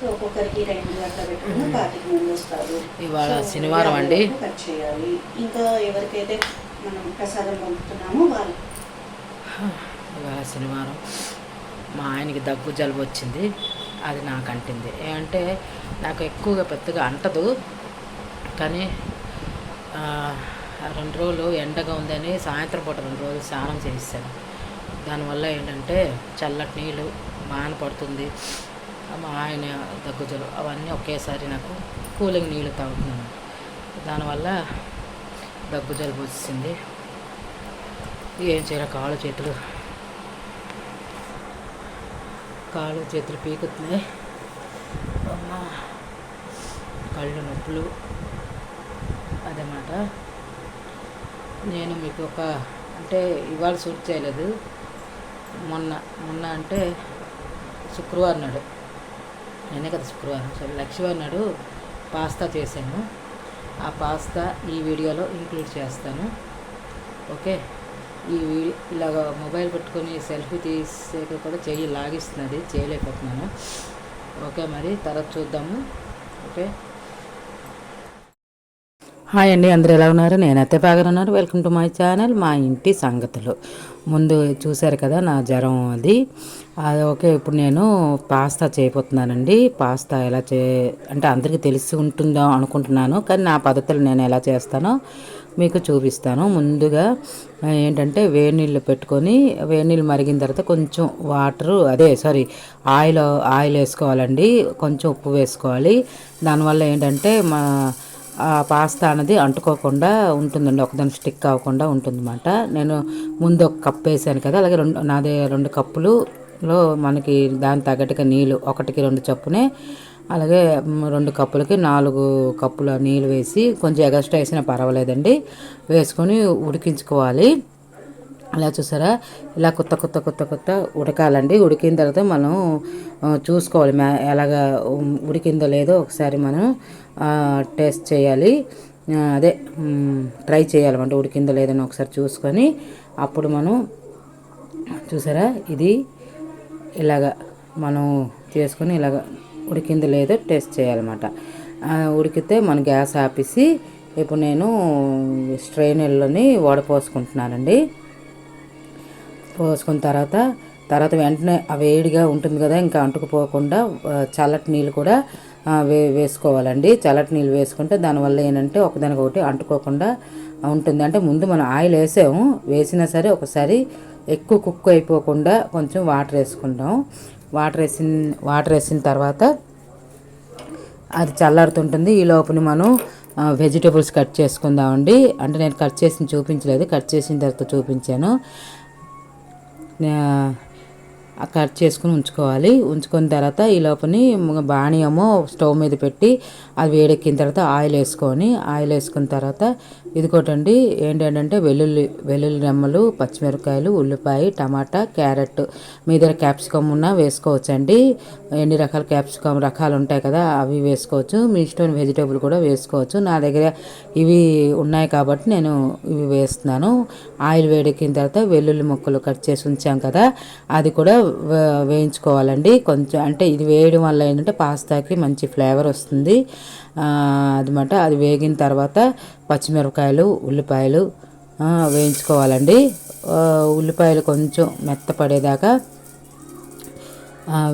So ఒక్కొక్కరికి రెండు అట్లా పెట్టుకుని పాతిక మంది వస్తారు ఇవాళ శనివారం అండి. యాభై వరకు కట్ చేయాలి. ఇంకా ఎవరికైతే మనం ప్రసాదం పంపుతున్నామో వాళ్ళు. ఇవాళ శనివారం మా ఆయనకి దగ్గు జలుబు వచ్చింది. అది నాకు అంటింది. ఏమంటే నాకు ఎక్కువగా పెద్దగా అంటదు. కానీ రెండు రోజులు ఎండగా ఉందని సాయంత్రం పూట రెండు రోజులు స్నానం చేయిస్తాను దానివల్ల ఏంటంటే చల్లటి నీళ్ళు మాన పడుతుంది. ఆయన దగ్గుజలు అవన్నీ ఒకేసారి నాకు కూలింగ్ నీళ్ళు తాగుతున్నాను. దానివల్ల దగ్గు జలుబు వచ్చింది. ఏం చేయాలి కాళ్ళు చేతులు కాళ్ళు చేతులు పీకుతున్నాయి. అమ్మ కళ్ళు నొప్పులు అదన్నమాట. నేను మీకు ఒక అంటే ఇవాళ షూట్ చేయలేదు మొన్న మొన్న అంటే శుక్రవారం నాడు. నేనే కదా శుక్రవారం. సరే లక్ష్మీవారం నాడు పాస్తా చేశాను. ఆ పాస్తా ఈ వీడియోలో ఇంక్లూడ్ చేస్తాను. ఓకే. ఈ వీడియో ఇలాగ మొబైల్ పెట్టుకొని సెల్ఫీ తీసేది కూడా చెయ్యి లాగిస్తున్నది చేయలేకపోతున్నాను. ఓకే మరి తర్వాత చూద్దాము. ఓకే. హాయ్ అండి అందరూ ఎలా ఉన్నారు? నేనైతే బాగా ఉన్నారు వెల్కమ్ టు మై ఛానల్ మా ఇంటి సంగతులు. ముందు చూశారు కదా నా జ్వరం అది. అది ఓకే ఇప్పుడు నేను పాస్తా చేయబోతున్నానండి. పాస్తా ఎలా చే అంటే అందరికీ తెలిసి ఉంటుందో అనుకుంటున్నాను కానీ నా పద్ధతులు నేను ఎలా చేస్తానో మీకు చూపిస్తాను. ముందుగా ఏంటంటే వేడి నీళ్ళు పెట్టుకొని వేడి నీళ్ళు మరిగిన తర్వాత కొంచెం వాటరు అదే సారీ ఆయిల్ ఆయిల్ వేసుకోవాలండి. కొంచెం ఉప్పు వేసుకోవాలి. దానివల్ల ఏంటంటే మా ఆ పాస్తా అనేది అంటుకోకుండా ఉంటుందండి ఒకదాని స్టిక్ అవ్వకుండా ఉంటుందన్నమాట. నేను ముందు ఒక కప్ వేసాను కదా అలాగే రెండు నాదే రెండు కప్పులులో మనకి దాని తగ్గట్టుగా నీళ్ళు ఒకటికి రెండు చప్పునే అలాగే రెండు కప్పులకి నాలుగు కప్పుల నీళ్ళు వేసి కొంచెం ఎగస్ట్రా వేసినా పర్వాలేదండి. వేసుకొని ఉడికించుకోవాలి. అలా చూసారా? ఇలా కొత్త కొత్త కొత్త కొత్త ఉడకాలండి. ఉడికిన తర్వాత మనం చూసుకోవాలి. మ్యా ఎలాగా ఉడికిందో లేదో ఒకసారి మనం టేస్ట్ చేయాలి. అదే ట్రై చేయాలన్నమాట. ఉడికిందో లేదని ఒకసారి చూసుకొని అప్పుడు మనం చూసారా? ఇది ఇలాగ మనం చేసుకొని ఇలాగ ఉడికిందో లేదో టేస్ట్ చేయాలన్నమాట. ఉడికితే మన గ్యాస్ ఆపేసి ఇప్పుడు నేను స్ట్రైనర్లోని వడపోసుకుంటున్నానండి. పోసుకున్న తర్వాత తర్వాత వెంటనే వేడిగా ఉంటుంది కదా ఇంకా అంటుకుపోకుండా చల్లటి నీళ్ళు కూడా వే వేసుకోవాలండి. చల్లటి నీళ్ళు వేసుకుంటే దానివల్ల ఏంటంటే ఒకదానికొకటి అంటుకోకుండా ఉంటుంది. అంటే ముందు మనం ఆయిల్ వేసాము వేసినా సరే ఒకసారి ఎక్కువ కుక్ అయిపోకుండా కొంచెం వాటర్ వేసుకుంటాం. వాటర్ వేసిన వాటర్ వేసిన తర్వాత అది చల్లారుతుంటుంది. ఈ లోపల మనం వెజిటేబుల్స్ కట్ చేసుకుందామండి. అంటే నేను కట్ చేసి చూపించలేదు. కట్ చేసిన తర్వాత చూపించాను. కట్ చేసుకుని ఉంచుకోవాలి. ఉంచుకున్న తర్వాత ఈ లోపని బాణీయము స్టవ్ మీద పెట్టి అది వేడెక్కిన తర్వాత ఆయిల్ వేసుకొని ఆయిల్ వేసుకున్న తర్వాత ఇదికోటండి ఏంటంటే వెల్లుల్లి వెల్లుల్లి రెమ్మలు పచ్చిమిరపకాయలు ఉల్లిపాయ టమాటా క్యారెట్. మీ దగ్గర క్యాప్సికమ్ ఉన్నా వేసుకోవచ్చండి. ఎన్ని రకాల క్యాప్సికమ్ రకాలు ఉంటాయి కదా అవి వేసుకోవచ్చు. మీ ఇష్టమైన వెజిటేబుల్ కూడా వేసుకోవచ్చు. నా దగ్గర ఇవి ఉన్నాయి కాబట్టి నేను ఇవి వేస్తున్నాను. ఆయిల్ వేడెక్కిన తర్వాత వెల్లుల్లి ముక్కలు కట్ చేసి ఉంచాం కదా అది కూడా వేయించుకోవాలండి. కొంచెం అంటే ఇది వేయడం వల్ల ఏంటంటే పాస్తాకి మంచి ఫ్లేవర్ వస్తుంది. అదమాట. అది వేగిన తర్వాత పచ్చిమిరపకాయలు ఉల్లిపాయలు వేయించుకోవాలండి. ఉల్లిపాయలు కొంచెం మెత్తపడేదాకా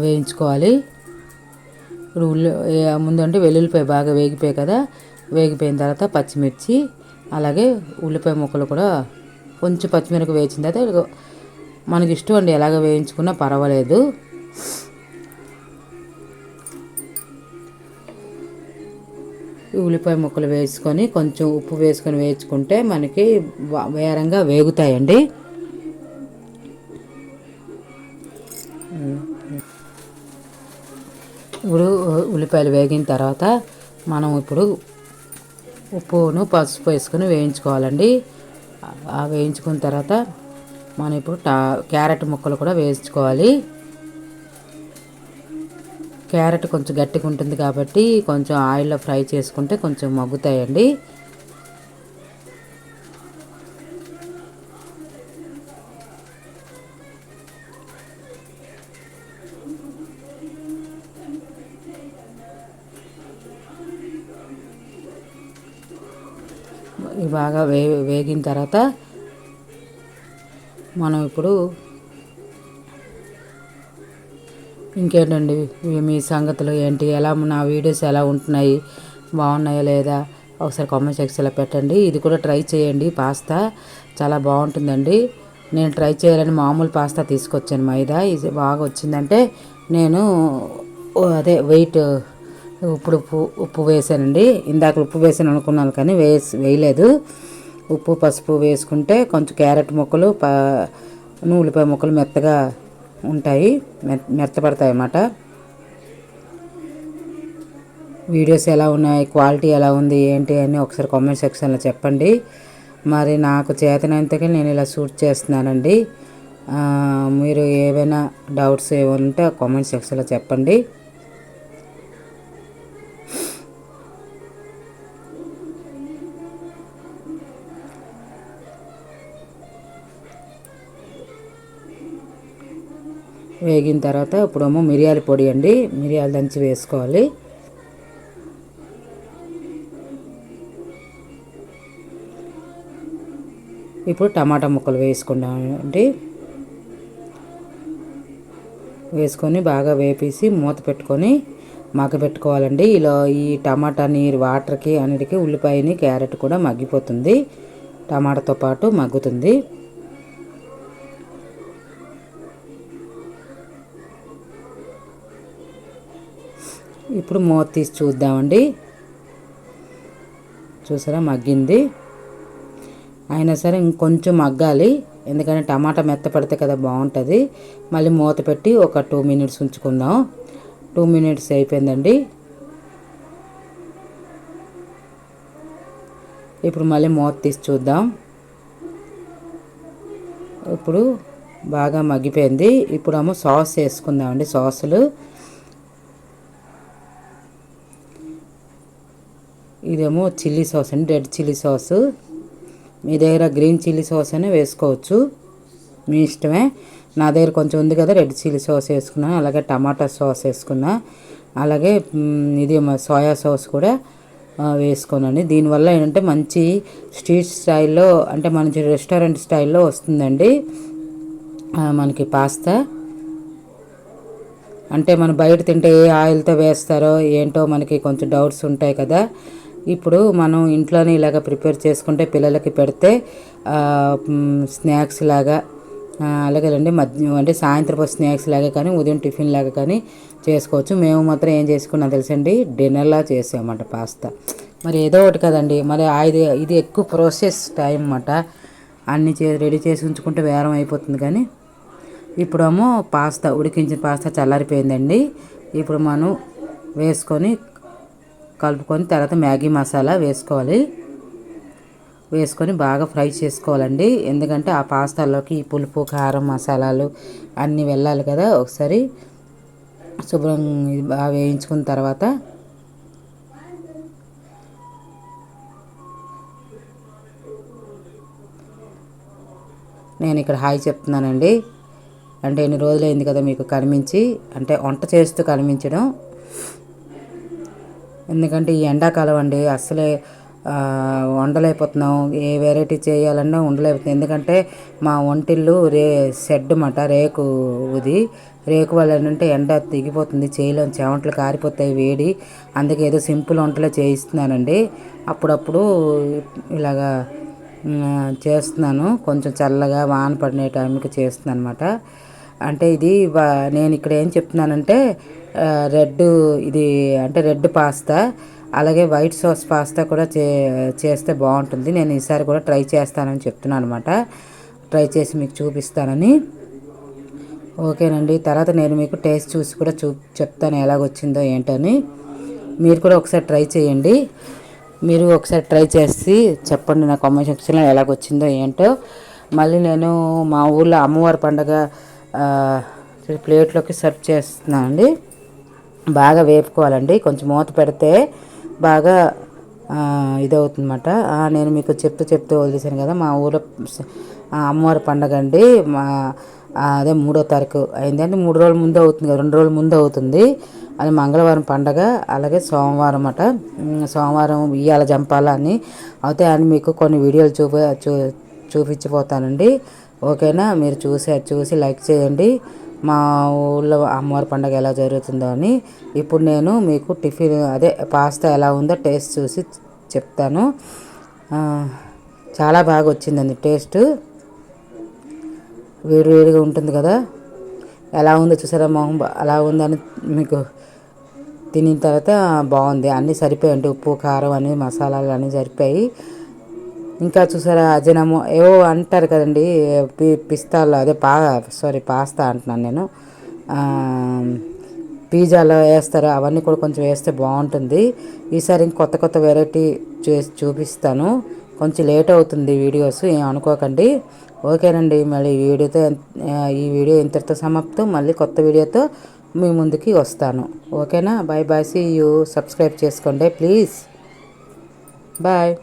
వేయించుకోవాలి. ఇప్పుడు ఉల్లి ముందంటే వెల్లుల్లిపాయ బాగా వేగిపోయాయి కదా. వేగిపోయిన తర్వాత పచ్చిమిర్చి అలాగే ఉల్లిపాయ ముక్కలు కూడా కొంచెం పచ్చిమిరపకాయ వేయించిన తర్వాత మనకి ఇష్టం అండి ఎలాగ వేయించుకున్నా పర్వాలేదు. ఉల్లిపాయ ముక్కలు వేసుకొని కొంచెం ఉప్పు వేసుకొని వేయించుకుంటే మనకి వేరంగా వేగుతాయండి. ఇప్పుడు ఉల్లిపాయలు వేగిన తర్వాత మనం ఇప్పుడు ఉప్పును పసుపు వేసుకొని వేయించుకోవాలండి. ఆ వేయించుకున్న తర్వాత మనం ఇప్పుడు టా క్యారెట్ ముక్కలు కూడా వేయించుకోవాలి. క్యారెట్ కొంచెం గట్టిగా ఉంటుంది కాబట్టి కొంచెం ఆయిల్లో ఫ్రై చేసుకుంటే కొంచెం మగ్గుతాయండి. బాగా వే వేగిన తర్వాత మనం ఇప్పుడు ఇంకేంటండి? మీ సంగతులు ఏంటి? ఎలా నా వీడియోస్ ఎలా ఉంటున్నాయి? బాగున్నాయా లేదా? ఒకసారి కామెంట్ సెక్షన్లో పెట్టండి. ఇది కూడా ట్రై చేయండి. పాస్తా చాలా బాగుంటుందండి. నేను ట్రై చేయాలని మామూలు పాస్తా తీసుకొచ్చాను మైదా. ఇది బాగా వచ్చిందంటే నేను అదే వెయిట్ ఇప్పుడు ఉప్పు ఉప్పు వేసానండి. ఇందాక ఉప్పు వేసాను అనుకున్నాను కానీ వేసి వేయలేదు. ఉప్పు పసుపు వేసుకుంటే కొంచెం క్యారెట్ ముక్కలు ప ఉల్లిపాయ ముక్కలు మెత్తగా ఉంటాయి మెత్తపడతాయి అన్నమాట. వీడియోస్ ఎలా ఉన్నాయి క్వాలిటీ ఎలా ఉంది ఏంటి అని ఒకసారి కామెంట్ సెక్షన్లో చెప్పండి. మరి నాకు చేతనంతగా నేను ఇలా షూట్ చేస్తున్నానండి. మీరు ఏవైనా డౌట్స్ ఏమైనా ఉంటే కామెంట్ సెక్షన్లో చెప్పండి. వేగిన తర్వాత ఇప్పుడేమో మిరియాల పొడి అండి. మిరియాలు దంచి వేసుకోవాలి. ఇప్పుడు టమాటా ముక్కలు వేసుకుందామండి వేసుకొని బాగా వేపేసి మూత పెట్టుకొని మగ్గబెట్టుకోవాలండి ఇలా ఈ టమాటా నీరు వాటర్కి అన్నిటికీ ఉల్లిపాయని క్యారెట్ కూడా మగ్గిపోతుంది. టమాటాతో పాటు మగ్గుతుంది. ఇప్పుడు మూత తీసి చూద్దామండి. చూసారా? మగ్గింది. అయినా సరే ఇంకొంచెం మగ్గాలి. ఎందుకంటే టమాటా మెత్త పడితే కదా బాగుంటుంది. మళ్ళీ మూత పెట్టి ఒక టూ మినిట్స్ ఉంచుకుందాం. టూ మినిట్స్ అయిపోయిందండి. ఇప్పుడు మళ్ళీ మూత తీసి చూద్దాం. ఇప్పుడు బాగా మగ్గిపోయింది. ఇప్పుడు ఏమో సాస్ వేసుకుందామండి. సాసులు. ఇదేమో చిల్లీ సాస్ అండి. Red chilli sauce. మీ దగ్గర గ్రీన్ చిల్లీ సాస్ అయినా వేసుకోవచ్చు. మీ ఇష్టమే. నా దగ్గర కొంచెం ఉంది కదా రెడ్ చిల్లీ సాస్ వేసుకున్నా అలాగే టమాటా సాస్ వేసుకున్నా. అలాగే ఇది మా సోయా సాస్ కూడా ఆ, వేసుకోనండి. దీనివల్ల ఏంటంటే మంచి స్ట్రీట్ స్టైల్లో అంటే మంచి రెస్టారెంట్ స్టైల్లో వస్తుందండి. మనకి పాస్తా. అంటే మనం బయట తింటే ఏ ఆయిల్తో వేస్తారో ఏంటో మనకి కొంచెం డౌట్స్ ఉంటాయి కదా. ఇప్పుడు మనం ఇంట్లోనే ఇలాగ ప్రిపేర్ చేసుకుంటే పిల్లలకి పెడితే స్నాక్స్ లాగా అలాగేనండి మధ్య అంటే సాయంత్రపు స్నాక్స్ లాగా కానీ ఉదయం టిఫిన్ లాగా కానీ చేసుకోవచ్చు. మేము మాత్రం ఏం చేసుకున్నా తెలుసండి? డిన్నర్లా చేసామంట పాస్తా. మరి ఏదో ఒకటి కదండి. మరి ఇది ఇది ఎక్కువ ప్రాసెస్ టైం అన్నమాట. అన్ని చే రెడీ చేసి ఉంచుకుంటే వేరం అయిపోతుంది కానీ ఇప్పుడేమో పాస్తా ఉడికించిన పాస్తా చల్లారిపోయిందండి. ఇప్పుడు మనం వేసుకొని కలుపుకొని తర్వాత మ్యాగీ మసాలా వేసుకోవాలి. వేసుకొని బాగా ఫ్రై చేసుకోవాలండి. ఎందుకంటే ఆ పాస్తాలోకి పులుపు కారం మసాలాలు అన్నీ వెళ్ళాలి కదా ఒకసారి. శుభ్రం బాగా వేయించుకున్న తర్వాత నేను ఇక్కడ హాయ్ చెప్తున్నానండి. అంటే ఎన్ని రోజులైంది కదా మీకు కనిపించి? అంటే వంట చేస్తూ కనిపించడం. ఎందుకంటే ఈ ఎండాకాలం అండి అస్సలే వండలేకపోతున్నాం. ఏ వెరైటీ చేయాలన్నా ఉండలేకపోతున్నాం ఎందుకంటే మా వంటిల్లు రే షెడ్ మాట రేకు ఉది రేకు వల్ల ఏంటంటే ఎండ దిగిపోతుంది చేయిలో చెమటలు కారిపోతాయి వేడి. అందుకే ఏదో సింపుల్ వంటలే చేయిస్తున్నానండి. అప్పుడప్పుడు ఇలాగా చేస్తున్నాను. కొంచెం చల్లగా వాన పడిన టైంకి చేస్తున్నాను అనమాట అంటే ఇది నేను ఇక్కడ ఏం చెప్తున్నానంటే రెడ్ ఇది అంటే రెడ్ పాస్తా అలాగే వైట్ సాస్ పాస్తా కూడా చే చేస్తే బాగుంటుంది. నేను ఈసారి కూడా ట్రై చేస్తానని చెప్తున్నాను అనమాట ట్రై చేసి మీకు చూపిస్తానని. ఓకేనండి తర్వాత నేను మీకు టేస్ట్ చూసి కూడా చూ చెప్తాను ఎలాగొచ్చిందో ఏంటని. మీరు కూడా ఒకసారి ట్రై చేయండి. మీరు ఒకసారి ట్రై చేసి చెప్పండి నా కామెంట్ సెక్షన్లో ఎలాగొచ్చిందో ఏంటో. మళ్ళీ నేను మా ఊళ్ళో అమ్మవారి పండగ ప్లేట్లోకి సర్వ్ చేస్తున్నానండి. బాగా వేపుకోవాలండి. కొంచెం మూత పెడితే బాగా ఇదవుతుందన్నమాట. నేను మీకు చెప్తూ చెప్తూ వదిలేసాను కదా మా ఊళ్ళో అమ్మవారి పండగ అండి. మా అదే మూడో తారీఖు అయింది అంటే మూడు రోజుల ముందు అవుతుంది కదా రెండు రోజుల ముందు అవుతుంది. అది మంగళవారం పండగ అలాగే సోమవారం అట సోమవారం ఇయ్యాల జంపాల అని అయితే అని మీకు కొన్ని వీడియోలు చూపి చూ చూపించిపోతానండి ఓకేనా? మీరు చూసి చూసి లైక్ చేయండి. మా ఊళ్ళో అమ్మవారి పండగ ఎలా జరుగుతుందో అని ఇప్పుడు నేను మీకు టిఫిన్ అదే పాస్తా ఎలా ఉందో టేస్ట్ చూసి చెప్తాను. చాలా బాగా వచ్చిందండి టేస్ట్. వేడి వేడిగా ఉంటుంది కదా. ఎలా ఉందో చూసారా మొహం బా- అలా ఉందని మీకు తినిన తర్వాత బాగుంది. అన్నీ సరిపోయాయి ఉప్పు కారం అని మసాలాలు అన్నీ సరిపోయి ఇంకా చూసారా అజనము ఏవో అంటారు కదండి పి పిస్తాలో అదే పా సారీ పాస్తా అంటున్నాను నేను. పిజ్జాలో వేస్తారు అవన్నీ కూడా కొంచెం వేస్తే బాగుంటుంది. ఈసారి ఇంక కొత్త కొత్త వెరైటీ చేసి చూపిస్తాను. కొంచెం లేట్ అవుతుంది వీడియోస్ ఏం అనుకోకండి. ఓకేనండి మళ్ళీ ఈ వీడియోతో ఈ వీడియో ఇంతటితో సమాప్తం. మళ్ళీ కొత్త వీడియోతో మీ ముందుకి వస్తాను. ఓకేనా? Bye bye see you. Subscribe చేసుకోండి ప్లీజ్. బాయ్.